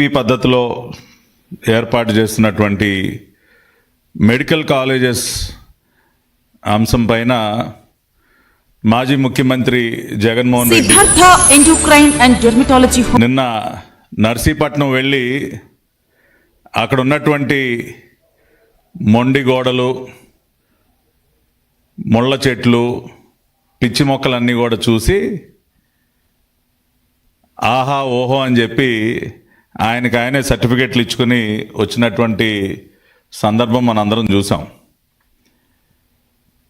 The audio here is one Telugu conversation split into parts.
పీపీపీ పద్ధతిలో ఏర్పాటు చేస్తున్నటువంటి మెడికల్ కాలేజెస్ అంశం పైన మాజీ ముఖ్యమంత్రి జగన్మోహన్ రెడ్డి నిన్న నర్సీపట్నం వెళ్ళి అక్కడ ఉన్నటువంటి మొండి గోడలు ముళ్ళ చెట్లు పిచ్చి మొక్కలన్నీ కూడా చూసి ఆహా ఓహో అని చెప్పి ఆయనకు ఆయనే సర్టిఫికెట్లు ఇచ్చుకుని వచ్చినటువంటి సందర్భం మనందరం చూసాం.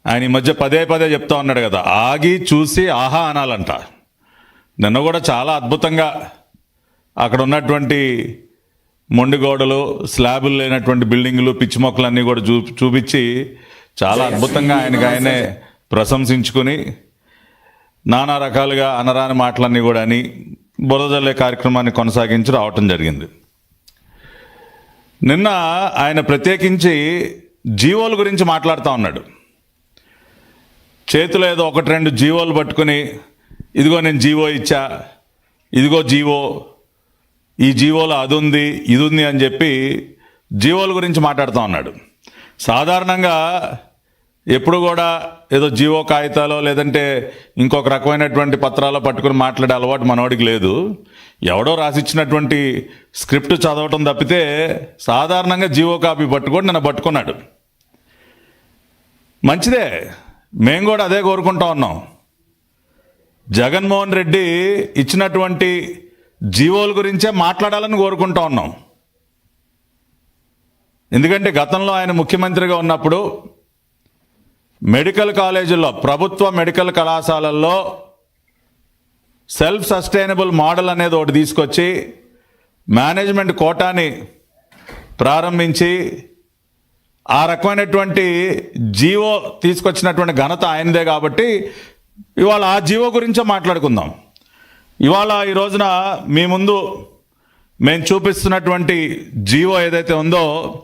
ఆయన ఈ మధ్య పదే పదే చెప్తా ఉన్నాడు కదా ఆగి చూసి ఆహా అనాలంట. నిన్న కూడా చాలా అద్భుతంగా అక్కడ ఉన్నటువంటి మొండిగోడలు స్లాబులు లేనటువంటి బిల్డింగులు పిచ్చి మొక్కలన్నీ కూడా చూ చూపించి చాలా అద్భుతంగా ఆయనకి ఆయనే ప్రశంసించుకుని నానా రకాలుగా అనరాని మాటలన్నీ కూడా అని బురదల్లే కార్యక్రమాన్ని కొనసాగించి రావటం జరిగింది. నిన్న ఆయన ప్రత్యేకించి జీవోల గురించి మాట్లాడుతూ ఉన్నాడు. చేతిలో ఏదో ఒకటి రెండు జీవోలు పట్టుకుని ఇదిగో నేను జీవో ఇచ్చా ఇదిగో జీవో ఈ జీవోలో అది ఉంది ఇది ఉంది అని చెప్పి జీవోల గురించి మాట్లాడుతూ ఉన్నాడు. సాధారణంగా ఎప్పుడు కూడా ఏదో జీవో కాగితాలో లేదంటే ఇంకొక రకమైనటువంటి పత్రాలు పట్టుకుని మాట్లాడే అలవాటు మనవాడికి లేదు. ఎవడో రాసిచ్చినటువంటి స్క్రిప్ట్ చదవటం తప్పితే సాధారణంగా జీవో కాపీ పట్టుకొని నన్ను పట్టుకున్నాడు. మంచిదే. మేము కూడా అదే కోరుకుంటా ఉన్నాం. జగన్మోహన్ రెడ్డి ఇచ్చినటువంటి జీవోల గురించే మాట్లాడాలని కోరుకుంటా ఉన్నాం. ఎందుకంటే గతంలో ఆయన ముఖ్యమంత్రిగా ఉన్నప్పుడు మెడికల్ కాలేజీల్లో ప్రభుత్వ మెడికల్ కళాశాలల్లో సెల్ఫ్ సస్టైనబుల్ మోడల్ అనేది ఒకటి తీసుకొచ్చి మేనేజ్మెంట్ కోటాని ప్రారంభించి ఆ రకమైనటువంటి జీవో తీసుకొచ్చినటువంటి ఘనత ఆయనదే కాబట్టి ఇవాళ ఆ జీవో గురించే మాట్లాడుకుందాం. ఇవాళ ఈ రోజున మీ ముందు మేము చూపిస్తున్నటువంటి జీవో ఏదైతే ఉందో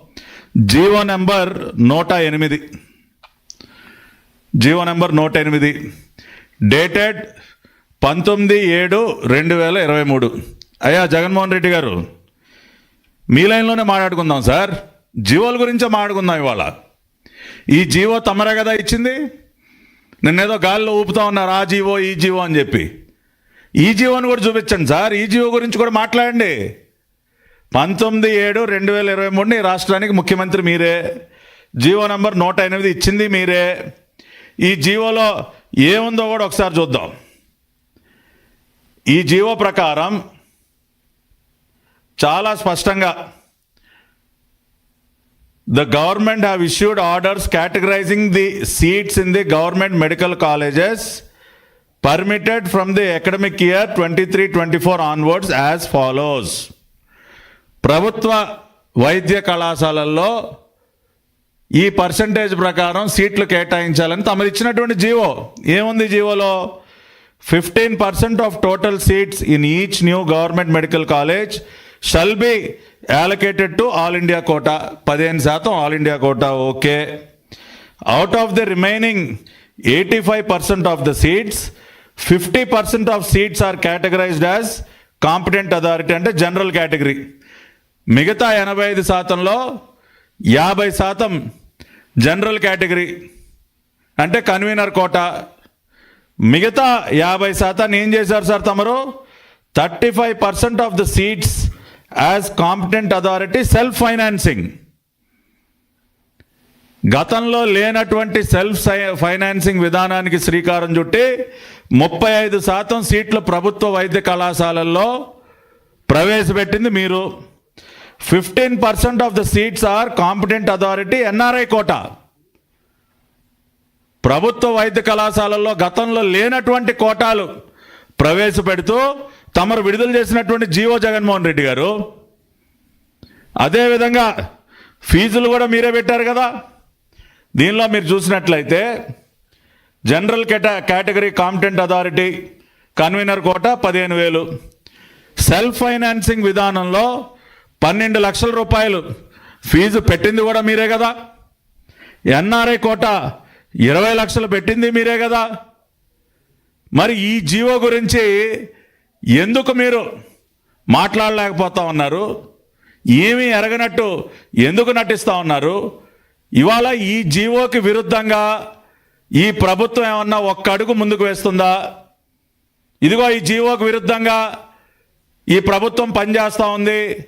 జీవో నెంబర్ నూట ఎనిమిది. జీవో నెంబర్ నూట ఎనిమిది డేటెడ్ పంతొమ్మిది ఏడు రెండు వేల ఇరవై మూడు. అయ్యా జగన్మోహన్ రెడ్డి గారు మీ లైన్లోనే మాట్లాడుకుందాం సార్. జీవోల గురించే మాట్లాడుకుందాం ఇవాళ. ఈ జీవో తమరే కదా ఇచ్చింది? నిన్నేదో గాలిలో ఊపుతా ఉన్నారు ఆ జీవో ఈ జీవో అని చెప్పి. ఈ జీవోని కూడా చూపించండి సార్. ఈ జీవో గురించి కూడా మాట్లాడండి. పంతొమ్మిది ఏడు రెండు వేల ఇరవై మూడుని రాష్ట్రానికి ముఖ్యమంత్రి మీరే. జీవో నంబర్ నూట ఎనిమిది ఇచ్చింది మీరే. ఈ జీవోలో ఏముందో కూడా ఒకసారి చూద్దాం. ఈ జీవో ప్రకారం చాలా స్పష్టంగా the government have issued orders categorising the seats in the government medical colleges permitted from the academic year twenty three twenty four onwards as follows. ప్రభుత్వ వైద్య కళాశాలల్లో ఈ పర్సంటేజ్ ప్రకారం సీట్లు కేటాయించాలని తమరు ఇచ్చినటువంటి జీవో. ఏముంది జీవోలో? Fifteen percent of total seats in each new government medical college shall be allocated to all India quota పదిహేను శాతం all India quota okay. Out of the remaining eighty five percent of the seats fifty percent of seats are categorised as competent authority అంటే జనరల్ కేటగిరీ మిగతా ఎనభై ఐదు శాతంలో యాభై శాతం జనరల్ కేటగిరీ అంటే కన్వీనర్ కోట. మిగతా యాభై శాతాన్ని ఏం చేశారు సార్ తమరు? Thirty five percent of the seats as competent authority self financing. గతంలో లేనటువంటి సెల్ఫ్ ఫైనాన్సింగ్ విధానానికి శ్రీకారం చుట్టి ముప్పై ఐదు శాతం సీట్లు ప్రభుత్వ వైద్య కళాశాలల్లో ప్రవేశపెట్టింది మీరు. Fifteen percent of the seats are competent authority NRI quota ప్రభుత్వ వైద్య కళాశాలల్లో గతంలో లేనటువంటి కోటాలు ప్రవేశపెడుతూ తమరు విడుదల చేసినటువంటి జీవో జగన్మోహన్ రెడ్డి గారు. అదేవిధంగా ఫీజులు కూడా మీరే పెట్టారు కదా. దీనిలో మీరు చూసినట్లయితే general కేట category competent authority convener quota పదిహేను వేలు. సెల్ఫ్ ఫైనాన్సింగ్ విధానంలో పన్నెండు లక్షల రూపాయలు ఫీజు పెట్టింది కూడా మీరే కదా. ఎన్ఆర్ఐ కోట ఇరవై లక్షలు పెట్టింది మీరే కదా. మరి ఈ జీవో గురించి ఎందుకు మీరు మాట్లాడలేకపోతా ఉన్నారు? ఏమీ ఎరగనట్టు ఎందుకు నటిస్తూ ఉన్నారు? ఇవాళ ఈ జీవోకి విరుద్ధంగా ఈ ప్రభుత్వం ఏమన్నా ఒక్క అడుగు ముందుకు వేస్తుందా? ఇదిగో ఈ జీవోకి విరుద్ధంగా ఈ ప్రభుత్వం పనిచేస్తూ ఉంది.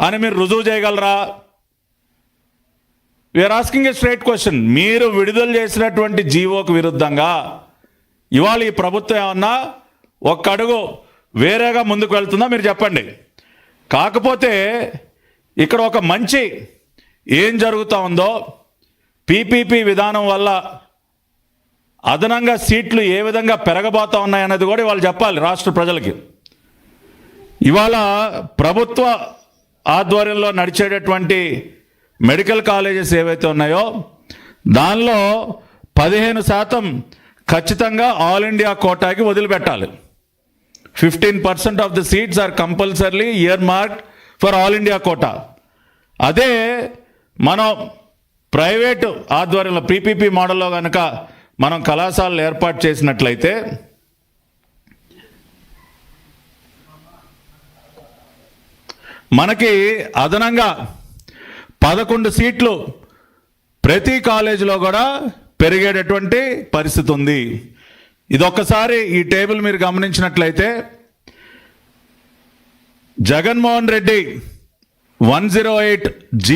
అని మీరు రుజువు చేయగలరా? We're asking a straight question మీరు విడుదల చేసినటువంటి జీవోకు విరుద్ధంగా ఇవాళ ఈ ప్రభుత్వం ఏమన్నా ఒక్క అడుగు వేరేగా ముందుకు వెళ్తుందా మీరు చెప్పండి. కాకపోతే ఇక్కడ ఒక మంచి ఏం జరుగుతూ ఉందో పీపీపీ విధానం వల్ల అదనంగా సీట్లు ఏ విధంగా పెరగబోతా ఉన్నాయన్నది కూడా వాళ్ళు చెప్పాలి రాష్ట్ర ప్రజలకి. ఇవాళ ప్రభుత్వ ఆధ్వర్యంలో నడిచేటటువంటి మెడికల్ కాలేజెస్ ఏవైతే ఉన్నాయో దానిలో పదిహేను శాతం ఖచ్చితంగా ఆల్ ఇండియా కోటాకి వదిలిపెట్టాలి. Fifteen percent of the seats are compulsorily earmark for all India quota. అదే మనం ప్రైవేటు ఆధ్వర్యంలో పీపీపీ మోడల్లో కనుక మనం కళాశాలలు ఏర్పాటు చేసినట్లయితే మనకి అదనంగా పదకొండు సీట్లు ప్రతి కాలేజీలో కూడా పెరిగేటటువంటి పరిస్థితి ఉంది. ఇదొక్కసారి ఈ టేబుల్ మీరు గమనించినట్లయితే Jaganmohan Reddy one zero eight G